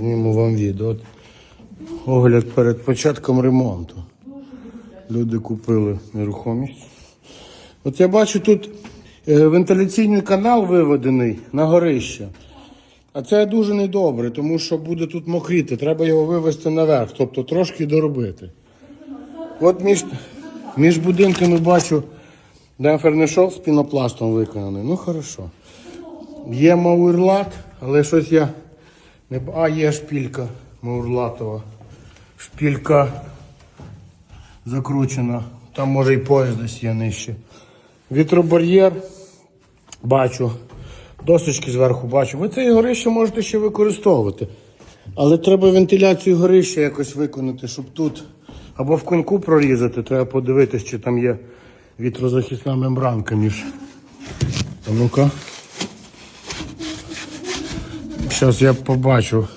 Зніму вам відео. Огляд перед початком ремонту. Люди купили нерухомість. От я бачу тут е, вентиляційний канал виведений на горище. А це дуже недобре, тому що буде тут мокріти. Треба його вивести наверх, тобто трошки доробити. От між, між будинками бачу демпферний шов з пінопластом виконаний. Ну хорошо. Є маурлат, але щось я А, є шпілька маурлатова. Шпілька закручена. Там може і поїзд десь є нижче. Вітробар'єр бачу. Досочки зверху бачу. Ви це горище можете ще використовувати. Але треба вентиляцію горища якось виконати, щоб тут або в коньку прорізати, треба подивитись, чи там є вітрозахисна мембранка між. А ну-ка. Зараз я побачу.